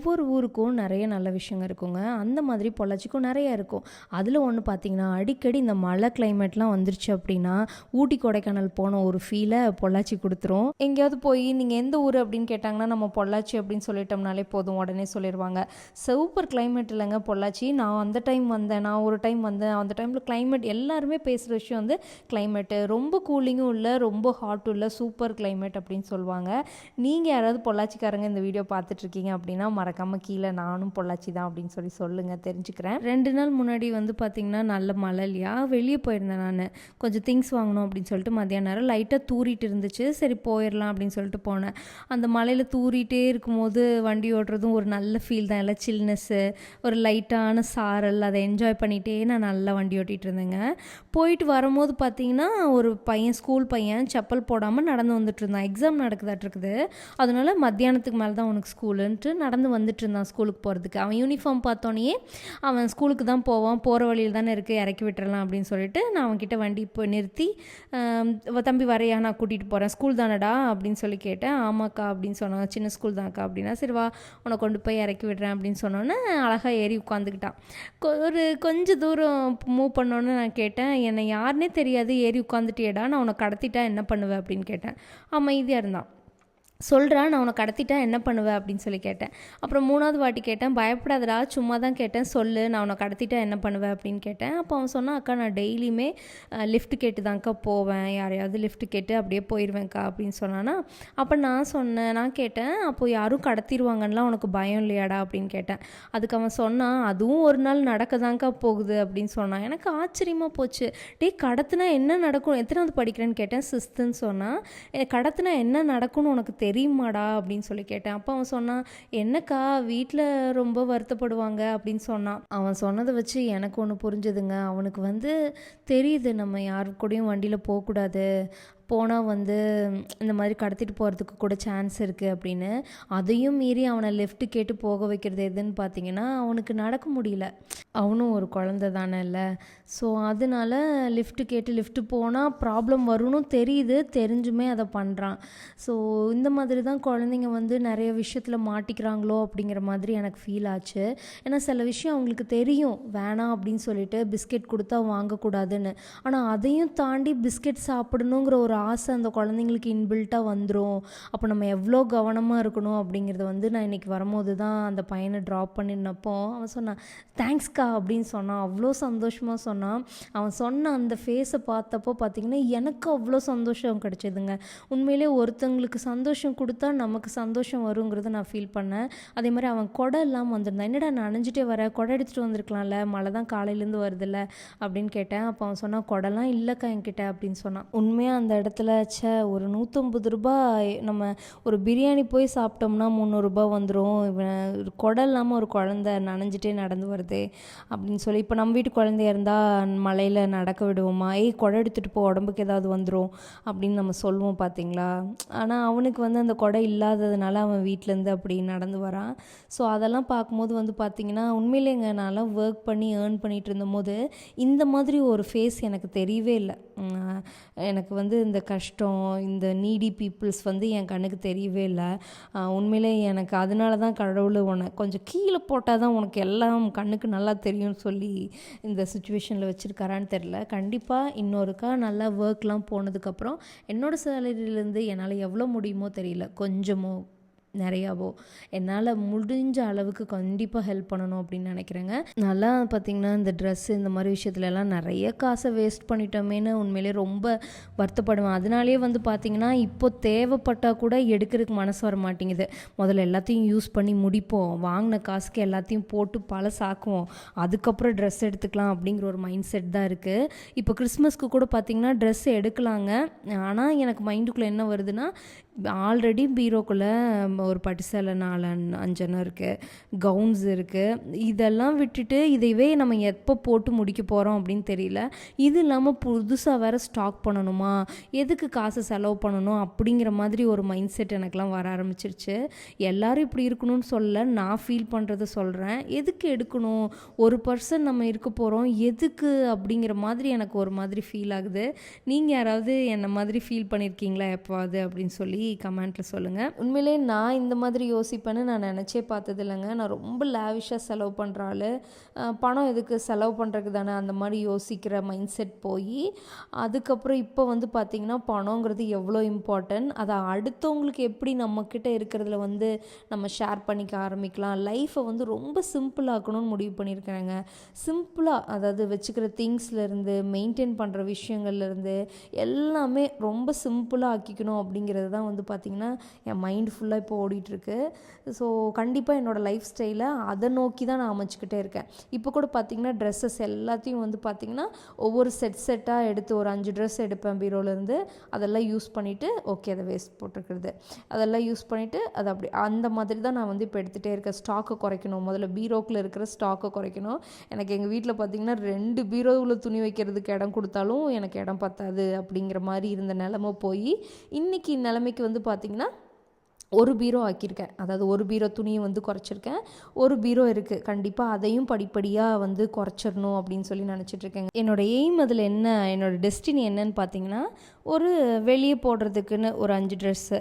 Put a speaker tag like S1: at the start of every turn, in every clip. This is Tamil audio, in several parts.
S1: ஒவ்வொரு ஊருக்கும் நிறைய நல்ல விஷயங்க இருக்குங்க. அந்த மாதிரி பொள்ளாச்சிக்கும் நிறைய இருக்கும். அதில் ஒன்று பார்த்தீங்கன்னா அடிக்கடி இந்த மழை கிளைமேட்லாம் வந்துருச்சு அப்படின்னா ஊட்டி கொடைக்கானல் போன ஒரு ஃபீலை பொள்ளாச்சி கொடுத்துரும். எங்கேயாவது போய் நீங்கள் எந்த ஊர்? அப்படின்னு கேட்டாங்கன்னா நம்ம பொள்ளாச்சி அப்படின்னு சொல்லிட்டோம்னாலே போதும் உடனே சொல்லிடுவாங்க சூப்பர் கிளைமேட் இல்லைங்க பொள்ளாச்சி. நான் அந்த டைம் வந்தேன் நான் ஒரு டைம் வந்தேன். அந்த டைமில் கிளைமேட் எல்லாருமே பேசுகிற விஷயம் வந்து கிளைமேட்டு ரொம்ப கூலிங்கும் இல்லை ரொம்ப ஹாட்டும் இல்லை சூப்பர் கிளைமேட் அப்படின்னு சொல்லுவாங்க. நீங்கள் யாராவது பொள்ளாச்சிக்காரங்க இந்த வீடியோ பார்த்துட்ருக்கீங்க அப்படின்னா மறக்காமல் கீழே நானும் பொள்ளாச்சி தான் அப்படின்னு சொல்லி சொல்லுங்கள் தெரிஞ்சுக்கிறேன். ரெண்டு நாள் முன்னாடி வந்து பார்த்திங்கன்னா நல்ல மழை இல்லையா? வெளியே போயிருந்தேன் நான். கொஞ்சம் திங்ஸ் வாங்கணும் அப்படின்னு சொல்லிட்டு மதியான நேரம் லைட்டாக தூறிட்டு இருந்துச்சு. சரி போயிடலாம் அப்படின்னு சொல்லிட்டு போனேன். அந்த மலையில் தூரிட்டே இருக்கும்போது வண்டி ஓட்டுறதும் ஒரு நல்ல ஃபீல் தான். எல்லாம் சில்னஸ்ஸு ஒரு லைட்டான சாரல் அதை என்ஜாய் பண்ணிகிட்டே நான் நல்லா வண்டி ஓட்டிகிட்டு இருந்தேங்க. போயிட்டு வரும்போது பார்த்தீங்கன்னா ஒரு பையன் ஸ்கூல் பையன் செப்பல் போடாமல் நடந்து வந்துட்டு இருந்தான். எக்ஸாம் நடக்குதாட்டு இருக்குது. அதனால மத்தியானத்துக்கு மேலே தான் உனக்கு ஸ்கூலுன்ட்டு நடந்து வந்து வந்துட்டு இருந்தான் ஸ்கூலுக்கு போகிறதுக்கு அவன் யூனிஃபார்ம் பார்த்தோன்னே அவன் ஸ்கூலுக்கு தான் போவான் போகிற வழியில் தானே இருக்குது இறக்கி விட்டுறலாம் அப்படின்னு சொல்லிட்டு நான் அவன்கிட்ட வண்டி இப்போ நிறுத்தி தம்பி வரையா நான் கூட்டிகிட்டு போகிறேன் ஸ்கூல் தானடா அப்படின்னு சொல்லி கேட்டேன். ஆமாக்கா அப்படின்னு சொன்னான். சின்ன ஸ்கூல் தான்க்கா அப்படின்னா சரி வா உன்னை கொண்டு போய் இறக்கி விடுறேன் அப்படின்னு சொன்னோன்னே அழகாக ஏறி உட்காந்துக்கிட்டான் கொ- ஒரு கொஞ்சம் தூரம் மூவ் பண்ணோன்னு நான் கேட்டேன். என்னை யாருனே தெரியாது ஏறி உட்காந்துட்டியடா நான் உன்னை கடத்திட்டா என்ன பண்ணுவேன் அப்படின்னு கேட்டேன். அமைதியாக இருந்தான். சொல்கிறான் நான் உன்னை கடத்திட்டா என்ன பண்ணுவேன் அப்படின்னு சொல்லி கேட்டேன். அப்புறம் மூணாவது வாட்டி கேட்டேன் பயப்படாதடா சும்மா தான் கேட்டேன் சொல்லு நான் உன்னை கடத்திட்டா என்ன பண்ணுவேன் அப்படின்னு கேட்டேன். அப்போ அவன் சொன்னான் அக்கா நான் டெய்லியுமே லிஃப்ட் கேட்டு தான்க்கா போவேன் யாரையாவது லிஃப்ட் கேட்டு அப்படியே போயிடுவேன்க்கா அப்படின்னு சொன்னானா. அப்போ நான் சொன்னேன் நான் கேட்டேன் அப்போ யாரும் கடத்திடுவாங்கன்னா உனக்கு பயம் இல்லையாடா? அப்படின்னு கேட்டேன். அதுக்கு அவன் சொன்னான் அதுவும் ஒரு நாள் நடக்க தான்க்கா போகுது அப்படின்னு சொன்னான் எனக்கு ஆச்சரியமாக போச்சு. டேய் கடத்தினா என்ன நடக்கும்? எத்தனாவது படிக்கிறேன்னு கேட்டேன் சிஸ்துன்னு சொன்னான் கடத்தினா என்ன நடக்கும்னு உனக்கு தெரியுமாடா அப்படின்னு சொல்லி கேட்டேன். அப்போ அவன் சொன்னான் என்னக்கா வீட்டில் ரொம்ப வருத்தப்படுவாங்க? அப்படின்னு சொன்னான். அவன் சொன்னதை வச்சு எனக்கு ஒன்று புரிஞ்சுதுங்க. அவனுக்கு வந்து தெரியுது நம்ம யாரு கூடயும் வண்டியில் போகக்கூடாது. போனால் வந்து இந்த மாதிரி கடத்திட்டு போகிறதுக்கு கூட சான்ஸ் இருக்குது அப்படின்னு. அதையும் மீறி அவனை லெஃப்ட் கேட்டு போக வைக்கிறது எதுன்னு பார்த்தீங்கன்னா அவனுக்கு நடக்க முடியல. அவனும் ஒரு குழந்தை தானே இல்லை. ஸோ அதனால லிஃப்ட் கேட்டு லிஃப்ட் போனால் ப்ராப்ளம் வரும்னு தெரியுது. தெரிஞ்சுமே அதை பண்ணுறான் ஸோ இந்த மாதிரி தான் குழந்தைங்க வந்து நிறைய விஷயத்தில் மாட்டிக்கிறாங்களோ அப்படிங்கிற மாதிரி எனக்கு ஃபீல் ஆச்சு. ஏன்னா சில விஷயம் அவங்களுக்கு தெரியும். வேணாம் அப்படின்னு சொல்லிட்டு பிஸ்கெட் கொடுத்தா வாங்கக்கூடாதுன்னு. ஆனால் அதையும் தாண்டி பிஸ்கெட் சாப்பிடணுங்கிற ஒரு ஆசை அந்த குழந்தைங்களுக்கு இன்பில்ட்டாக வந்துடும் அப்போ நம்ம எவ்வளோ கவனமாக இருக்கணும் அப்படிங்கிறத வந்து நான் இன்றைக்கி வரும்போது தான் அந்த பையனை ட்ராப் பண்ணினப்போ அவன் சொன்னான் தேங்க்ஸ்க்கா அப்படின்னு சொன்னான். அவ்வளோ சந்தோஷமாக சொன்னான். அவன் சொன்ன அந்த ஃபேஸை பார்த்தப்போ பார்த்தீங்கன்னா எனக்கு அவ்வளோ சந்தோஷம் கிடச்சிதுங்க. உண்மையிலே ஒருத்தங்களுக்கு சந்தோஷம் கொடுத்தா நமக்கு சந்தோஷம் வருங்கிறத நான் ஃபீல் பண்ணேன். அதே மாதிரி அவன் கொடை இல்லாமல் வந்திருந்தான். என்னடா நனைஞ்சிட்டே வர? கொடை எடுத்துகிட்டு வந்திருக்கலாம்ல? மழை தான் காலையிலேருந்து வருதுல்ல? அப்படின்னு கேட்டேன். அப்போ அவன் சொன்னான் கொடைலாம் இல்லைக்கா என்கிட்ட அப்படின்னு சொன்னான். உண்மையாக அந்த இடத்துல ச்சே ஒரு நூற்றம்பது ரூபாய் நம்ம ஒரு பிரியாணி போய் சாப்பிட்டோம்னா முந்நூறுரூபா வந்துடும் இவன் ஒரு இல்லாமல் ஒரு குழந்த நனைஞ்சிட்டே நடந்து வருது அப்படின்னு சொல்லி இப்போ நம்ம வீட்டு குழந்தையா இருந்தால் மலையில் நடக்க விடுவோமா? ஏய் குடம் எடுத்துகிட்டு போ உடம்புக்கு ஏதாவது வந்துடும் அப்படின்னு நம்ம சொல்லுவோம் பார்த்தீங்களா ஆனால் அவனுக்கு வந்து அந்த குடை இல்லாததுனால அவன் வீட்டிலேருந்து அப்படி நடந்து வரான். ஸோ அதெல்லாம் பார்க்கும்போது வந்து பார்த்திங்கன்னா உண்மையிலேங்க நான்லாம் ஒர்க் பண்ணி ஏர்ன் பண்ணிகிட்டு இருந்தபோது இந்த மாதிரி ஒரு ஃபேஸ் எனக்கு தெரியவே இல்லை. எனக்கு வந்து இந்த கஷ்டம் இந்த நீடி பீப்புள்ஸ் வந்து என் கண்ணுக்கு தெரியவே இல்லை. உண்மையிலே எனக்கு அதனால தான் கடவுள் உன்னை கொஞ்சம் கீழே போட்டால் தான் உனக்கு எல்லாம் கண்ணுக்கு நல்லா தெரியும்னு சொல்லி இந்த சுச்சுவேஷனில் வச்சுருக்காரான்னு தெரில கண்டிப்பாக இன்னொருக்கா நல்லா ஒர்க்லாம் போனதுக்கப்புறம் என்னோடய சேலரியிலேருந்து என்னால் எவ்வளோ முடியுமோ தெரியல. கொஞ்சமோ நிறையாவோ. என்னால் முடிஞ்ச அளவுக்கு கண்டிப்பாக ஹெல்ப் பண்ணணும் அப்படின்னு நினைக்கிறேங்க. நல்லா பார்த்திங்கன்னா இந்த ட்ரெஸ்ஸு இந்த மாதிரி விஷயத்துல எல்லாம் நிறைய காசை வேஸ்ட் பண்ணிட்டோமேன்னு உண்மையிலே ரொம்ப வருத்தப்படுவேன். அதனாலேயே வந்து பார்த்திங்கன்னா இப்போ தேவைப்பட்டால் கூட எடுக்கிறதுக்கு மனசு வர மாட்டேங்குது. முதல்ல எல்லாத்தையும் யூஸ் பண்ணி முடிப்போம். வாங்கின காசுக்கு எல்லாத்தையும் போட்டு பழசாக்குவோம். அதுக்கப்புறம் ட்ரெஸ் எடுத்துக்கலாம் அப்படிங்கிற ஒரு மைண்ட் செட் தான் இருக்குது இப்போ கிறிஸ்மஸ்க்கு கூட பார்த்தீங்கன்னா ட்ரெஸ் எடுக்கலாங்க. ஆனால் எனக்கு மைண்டுக்குள்ளே என்ன வருதுன்னா ஆல்ரெடி பீரோக்குள்ளே ஒரு பட்டு சேலை நாலு அஞ்- அஞ்சனை இருக்குது கவுன்ஸ் இருக்குது இதெல்லாம் விட்டுட்டு இதைவே நம்ம எப்போ போட்டு முடிக்க போகிறோம் அப்படின்னு தெரியல. இது இல்லாமல் புதுசாக வேறு ஸ்டாக் பண்ணணுமா? எதுக்கு காசு செலவு பண்ணணும்? அப்படிங்கிற மாதிரி ஒரு மைண்ட் செட் எனக்குலாம் வர ஆரம்பிச்சிருச்சு. எல்லோரும் இப்படி இருக்கணும்னு சொல்ல நான் ஃபீல் பண்ணுறத சொல்கிறேன் எதுக்கு எடுக்கணும்? ஒரு பர்சன் நம்ம இருக்க போகிறோம் எதுக்கு? அப்படிங்கிற மாதிரி எனக்கு ஒரு மாதிரி ஃபீல் ஆகுது. நீங்கள் யாராவது என்ன மாதிரி ஃபீல் பண்ணியிருக்கீங்களா எப்போவாது அப்படின்னு சொல்லி சொல்லி கமெண்ட்டில் சொல்லுங்கள் உண்மையிலே நான் இந்த மாதிரி யோசிப்பேன்னு நான் நினச்சே பார்த்தது இல்லைங்க நான் ரொம்ப லேவிஷாக செலவு பண்ணுறாள் பணம் எதுக்கு செலவு பண்ணுறதுக்கு தானே அந்த மாதிரி யோசிக்கிற மைண்ட் செட் போய் அதுக்கப்புறம் இப்போ வந்து பார்த்திங்கன்னா பணங்கிறது எவ்வளோ இம்பார்ட்டன்ட். அதை அடுத்தவங்களுக்கு எப்படி நம்மக்கிட்ட இருக்கிறதுல வந்து நம்ம ஷேர் பண்ணிக்க ஆரம்பிக்கலாம். லைஃப்பை வந்து ரொம்ப சிம்பிளாக்கணும்னு முடிவு பண்ணியிருக்கிறேங்க. சிம்பிளாக அதாவது வச்சுக்கிற திங்ஸ்லேருந்து மெயின்டைன் பண்ணுற விஷயங்கள்லேருந்து எல்லாமே ரொம்ப சிம்பிளாக ஆக்கிக்கணும் அப்படிங்கிறது தான் வந்து பார்த்திங்கன்னா என் மைண்ட் ஃபுல்லாக இப்போ ஓடிட்டுருக்கு. ஸோ கண்டிப்பாக என்னோடய லைஃப் ஸ்டைலை அதை நோக்கி தான் நான் அமைச்சிக்கிட்டே இருக்கேன். இப்போ கூட பார்த்திங்கன்னா ட்ரெஸ்ஸஸ் எல்லாத்தையும் வந்து பார்த்திங்கன்னா ஒவ்வொரு செட் செட்டாக எடுத்து ஒரு அஞ்சு ட்ரெஸ் எடுப்பேன் பீரோலேருந்து அதெல்லாம் யூஸ் பண்ணிவிட்டு ஓகே அதை வேஸ்ட் போட்டுக்கிறது. அதெல்லாம் யூஸ் பண்ணிவிட்டு அதை அப்படி அந்த மாதிரி தான் நான் வந்து இப்போ எடுத்துகிட்டே இருக்கேன். ஸ்டாக்கை குறைக்கணும். முதல்ல பீரோக்கில் இருக்கிற ஸ்டாக்கை குறைக்கணும். எனக்கு எங்கள் வீட்டில் பார்த்திங்கன்னா ரெண்டு பீரோவில் துணி வைக்கிறதுக்கு இடம் கொடுத்தாலும் எனக்கு இடம் பத்தாது அப்படிங்கிற மாதிரி இருந்த நிலமை போய் இன்றைக்கி நிலைமைக்கு வந்து பார்த்திங்கன்னா ஒரு பீரோ ஆக்கியிருக்கேன். அதாவது ஒரு பீரோ துணியை வந்து குறைச்சிருக்கேன். ஒரு பீரோ இருக்குது கண்டிப்பாக அதையும் படிப்படியாக வந்து குறைச்சிடணும் அப்படின்னு சொல்லி நினச்சிட்ருக்கேங்க என்னோடய எய்ம் அதில் என்ன? என்னோடய டெஸ்டினி என்னன்னு பார்த்தீங்கன்னா ஒரு வெளியே போடுறதுக்குன்னு ஒரு அஞ்சு ட்ரெஸ்ஸு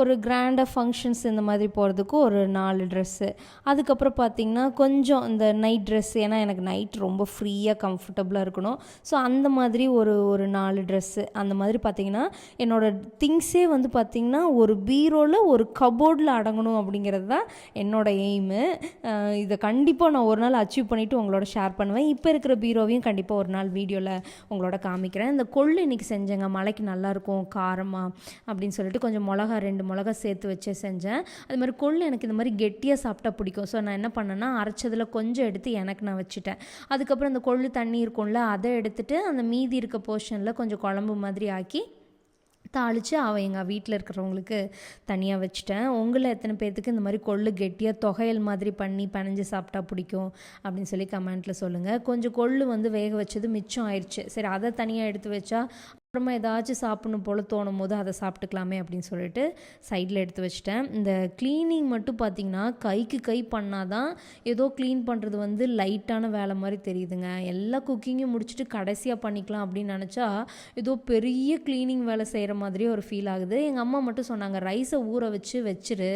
S1: ஒரு கிராண்டாக ஃபங்க்ஷன்ஸ் இந்த மாதிரி போகிறதுக்கு ஒரு நாலு ட்ரெஸ்ஸு அதுக்கப்புறம் பார்த்திங்கன்னா கொஞ்சம் இந்த நைட் ட்ரெஸ் ஏன்னா எனக்கு நைட் ரொம்ப ஃப்ரீயாக கம்ஃபர்டபுளாக இருக்கணும். ஸோ அந்த மாதிரி ஒரு ஒரு நாலு ட்ரெஸ்ஸு அந்த மாதிரி பார்த்திங்கன்னா என்னோடய திங்ஸே வந்து பார்த்திங்கன்னா ஒரு பீரோவில் ஒரு கபோர்டில் அடங்கணும் அப்படிங்கிறது தான் என்னோடய எய்மு இதை கண்டிப்பாக நான் ஒரு நாள் அச்சீவ் பண்ணிவிட்டு உங்களோட ஷேர் பண்ணுவேன். இப்போ இருக்கிற பீரோவையும் கண்டிப்பாக ஒரு நாள் வீடியோவில் உங்களோட காமிக்கிறேன். இந்த கொள்ளு இன்றைக்கி செஞ்சேங்க. மலைக்கு நல்லாயிருக்கும் காரமாக அப்படின்னு சொல்லிட்டு கொஞ்சம் மிளகா ரெண்டு மிளகா சேர்த்து வச்சு செஞ்சேன். அது மாதிரி கொள்ளு எனக்கு இந்த மாதிரி கெட்டியாக சாப்பிட்டா பிடிக்கும். ஸோ நான் என்ன பண்ணேன்னா அரைச்சதில் கொஞ்சம் எடுத்து எனக்கு நான் வச்சுட்டேன். அதுக்கப்புறம் அந்த கொள்ளு தண்ணி இருக்கும்ல அதை எடுத்துகிட்டு அந்த மீதி இருக்க போர்ஷனில் கொஞ்சம் குழம்பு மாதிரி ஆக்கி தாளித்து அவள் எங்கள் வீட்டில் இருக்கிறவங்களுக்கு தனியாக வச்சுட்டேன். உங்களை எத்தனை பேர்த்துக்கு இந்த மாதிரி கொள்ளு கெட்டியாக தொகையல் மாதிரி பண்ணி பனைஞ்சு சாப்பிட்டா பிடிக்கும் அப்படின்னு சொல்லி கமெண்ட்டில் சொல்லுங்கள் கொஞ்சம் கொள்ளு வந்து வேக வச்சது மிச்சம் ஆயிடுச்சு சரி அதை தனியாக எடுத்து வச்சா அப்புறமா ஏதாச்சும் சாப்பிடணும் போல் தோணும் போது அதை சாப்பிட்டுக்கலாமே அப்படின்னு சொல்லிட்டு சைடில் எடுத்து வச்சிட்டேன். இந்த க்ளீனிங் மட்டும் பார்த்திங்கன்னா கைக்கு கை பண்ணால் தான் ஏதோ க்ளீன் பண்ணுறது வந்து லைட்டான வேலை மாதிரி தெரியுதுங்க. எல்லா குக்கிங்கும் முடிச்சுட்டு கடைசியாக பண்ணிக்கலாம் அப்படின்னு நினச்சா ஏதோ பெரிய க்ளீனிங் வேலை செய்கிற மாதிரியே ஒரு ஃபீல் ஆகுது. எங்கள் அம்மா மட்டும் சொன்னாங்க ரைஸை ஊற வச்சு வச்சிரு.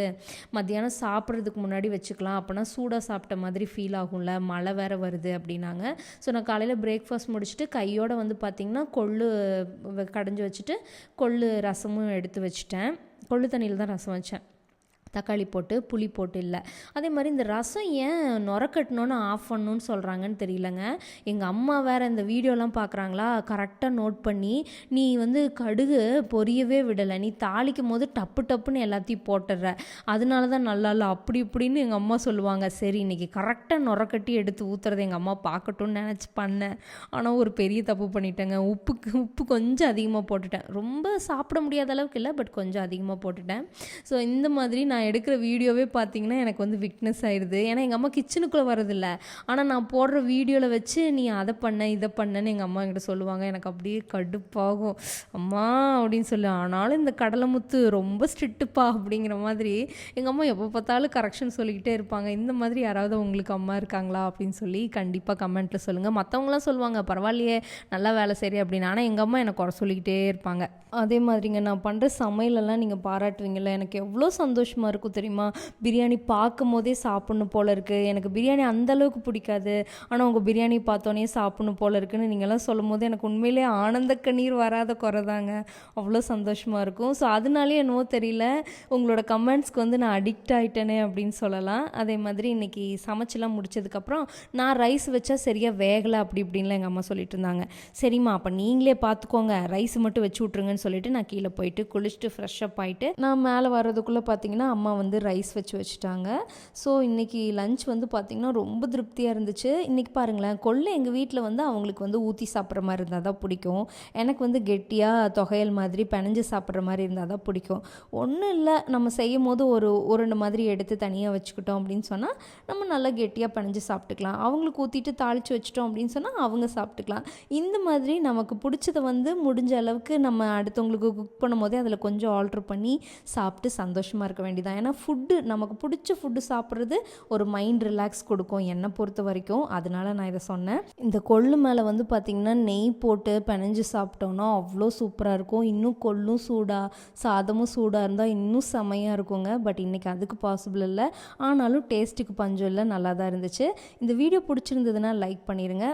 S1: மத்தியானம் சாப்பிட்றதுக்கு முன்னாடி வச்சுக்கலாம். அப்போனா சூடாக சாப்பிட்ட மாதிரி ஃபீல் ஆகும்ல. மழை வேறு வருது அப்படின்னாங்க. ஸோ நான் காலையில் பிரேக்ஃபாஸ்ட் முடிச்சுட்டு கையோடு வந்து பார்த்திங்கன்னா கொள்ளு கடைஞ்சி வச்சுட்டு கொள்ளு ரசமும் எடுத்து வச்சுட்டேன். கொள்ளு தண்ணியில் தான் ரசம் வச்சேன். தக்காளி போட்டு புளி போட்டு இல்லை. அதே மாதிரி இந்த ரசம் ஏன் நுரக்கட்டணும்னு ஆஃப் பண்ணணும்னு சொல்கிறாங்கன்னு தெரியலங்க. எங்கள் அம்மா வேறு இந்த வீடியோலாம் பார்க்குறாங்களா கரெக்டாக நோட் பண்ணி நீ வந்து கடுகு பொரியவே விடலை. நீ தாளிக்கும் போது டப்பு டப்புன்னு எல்லாத்தையும் போட்டுடுற. அதனால தான் நல்லா இல்லை. அப்படி இப்படின்னு எங்கள் அம்மா சொல்லுவாங்க. சரி இன்னைக்கு கரெக்டாக நுரக்கட்டி எடுத்து ஊற்றுறது எங்கள் அம்மா பார்க்கட்டும்னு நினச்சி பண்ணேன். ஆனால் ஒரு பெரிய தப்பு பண்ணிட்டேங்க. உப்புக்கு உப்பு கொஞ்சம் அதிகமாக போட்டுட்டேன். ரொம்ப சாப்பிட முடியாத அளவுக்கு இல்லை பட் கொஞ்சம் அதிகமாக போட்டுட்டேன். ஸோ இந்த மாதிரி நான் எடுக்கிற வீடியோவே பார்த்தீங்கன்னா எனக்கு வந்து விக்னஸ் ஆயிடுது. ஏன்னா எங்கள் அம்மா கிச்சனுக்குள்ளே வரதில்ல ஆனால் நான் போடுற வீடியோவில் வச்சு நீ அதை பண்ண இதை பண்ணன்னு எங்கள் அம்மா என்கிட்ட சொல்லுவாங்க. எனக்கு அப்படியே கடுப்பாகும். அம்மா அப்படின்னு சொல்லு. ஆனாலும் இந்த கடலை முத்து ரொம்ப ஸ்ட்ரிக்ட்டுப்பா அப்படிங்கிற மாதிரி எங்கள் அம்மா எப்போ பார்த்தாலும் கரெக்ஷன் சொல்லிக்கிட்டே இருப்பாங்க. இந்த மாதிரி யாராவது உங்களுக்கு அம்மா இருக்காங்களா? அப்படின்னு சொல்லி கண்டிப்பாக கமெண்ட்டில் சொல்லுங்கள் மற்றவங்களாம் சொல்லுவாங்க பரவாயில்லையே நல்லா வேலை சரி அப்படின்னு. ஆனால் எங்கள் அம்மா என்னை குறை சொல்லிக்கிட்டே இருப்பாங்க. அதே மாதிரிங்க நான் பண்ணுற சமையலெல்லாம் நீங்கள் பாராட்டுவீங்கள்ல எனக்கு எவ்வளோ சந்தோஷமாக இருக்கும் தெரியுமா? பிரியாணி பார்க்கும் போதே சாப்பிட்ணும் போல இருக்குது எனக்கு பிரியாணி அந்தளவுக்கு பிடிக்காது. ஆனால் உங்கள் பிரியாணி பார்த்தோன்னே சாப்பிட்ணும் போல இருக்குன்னு நீங்கள்லாம் சொல்லும் போது எனக்கு உண்மையிலே ஆனந்த கண்ணீர் வராத குறைதாங்க அவ்வளோ சந்தோஷமாக இருக்கும். ஸோ அதனாலே என்னவோ தெரியல. உங்களோட கமெண்ட்ஸ்க்கு வந்து நான் அடிக்ட் ஆகிட்டேனே அப்படின்னு சொல்லலாம். அதே மாதிரி இன்னைக்கு சமைச்செல்லாம் முடிச்சதுக்கப்புறம் நான் ரைஸ் வச்சா சரியாக வேகலை அப்படி இப்படின்லாம் எங்கள் அம்மா சொல்லிட்டு இருந்தாங்க. சரிம்மா அப்போ நீங்களே பார்த்துக்கோங்க ரைஸ் மட்டும் வச்சு விட்ருங்கன்னு சொல்லிட்டு நான் கீழே போயிட்டு குளிச்சுட்டு ஃப்ரெஷ் அப் ஆகிட்டு நான் மேலே வர்றதுக்குள்ளே பார்த்தீங்கன்னா அம்மா வந்து ரைஸ் வச்சு வச்சுட்டாங்க. ஸோ இன்னைக்கு லஞ்ச் வந்து பார்த்திங்கன்னா ரொம்ப திருப்தியாக இருந்துச்சு. இன்றைக்கி பாருங்களேன் கொள்ளை எங்கள் வீட்டில் வந்து அவங்களுக்கு வந்து ஊற்றி சாப்பிட்ற மாதிரி இருந்தால் தான் பிடிக்கும். எனக்கு வந்து கெட்டியாக தொகையல் மாதிரி பிணைஞ்சு சாப்பிட்ற மாதிரி இருந்தால் தான் பிடிக்கும். ஒன்றும் இல்லை நம்ம செய்யும் போது ஒரு உருண்டை மாதிரி எடுத்து தனியாக வச்சுக்கிட்டோம் அப்படின்னு சொன்னால் நம்ம நல்லா கெட்டியாக பிணைஞ்சு சாப்பிட்டுக்கலாம். அவங்களுக்கு ஊற்றிட்டு தாளித்து வச்சிட்டோம் அப்படின்னு சொன்னால் அவங்க சாப்பிட்டுக்கலாம். இந்த மாதிரி நமக்கு பிடிச்சத வந்து முடிஞ்ச அளவுக்கு நம்ம அடுத்தவங்களுக்கு குக் பண்ணும் போதே அதில் கொஞ்சம் ஆல்ட்ரு பண்ணி சாப்பிட்டு சந்தோஷமாக இருக்க வேண்டியது தான். ஏன்னா ஃபுட்டு நமக்கு பிடிச்ச ஃபுட்டு சாப்பிட்றது ஒரு மைண்ட் ரிலாக்ஸ் கொடுக்கும் என்னை பொறுத்த வரைக்கும். அதனால நான் இதை சொன்னேன். இந்த கொள்ளு மேலே வந்து பார்த்திங்கன்னா நெய் போட்டு பிணைஞ்சு சாப்பிட்டோன்னா அவ்வளோ சூப்பராக இருக்கும். இன்னும் கொள்ளும் சூடாக சாதமும் சூடாக இருந்தால் இன்னும் செமையாக இருக்குங்க. பட் இன்றைக்கி அதுக்கு பாசிபிள் இல்லை. ஆனாலும் டேஸ்ட்டுக்கு பஞ்சம் இல்லை. நல்லா தான் இருந்துச்சு. இந்த வீடியோ பிடிச்சிருந்ததுன்னா லைக் பண்ணிடுங்க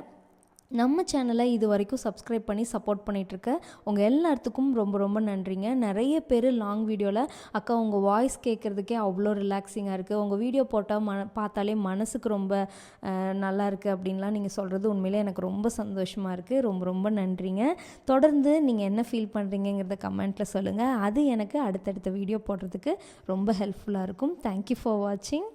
S1: நம்ம சேனலை இது வரைக்கும் சப்ஸ்கிரைப் பண்ணி சப்போர்ட் பண்ணிகிட்ருக்க உங்கள் எல்லாத்துக்கும் ரொம்ப ரொம்ப நன்றிங்க. நிறைய பேர் லாங் வீடியோவில் அக்கா உங்கள் வாய்ஸ் கேட்குறதுக்கே அவ்வளோ ரிலாக்ஸிங்காக இருக்குது உங்கள் வீடியோ போட்டால் மன பார்த்தாலே மனசுக்கு ரொம்ப நல்லா இருக்குது அப்படின்லாம் நீங்கள் சொல்கிறது உண்மையிலே எனக்கு ரொம்ப சந்தோஷமாக இருக்குது ரொம்ப ரொம்ப நன்றிங்க. தொடர்ந்து நீங்கள் என்ன ஃபீல் பண்ணுறீங்கிறத கமெண்ட்டில் சொல்லுங்கள் அது எனக்கு அடுத்தடுத்த வீடியோ போடுறதுக்கு ரொம்ப ஹெல்ப்ஃபுல்லாக இருக்கும். தேங்க்யூ ஃபார் வாட்சிங்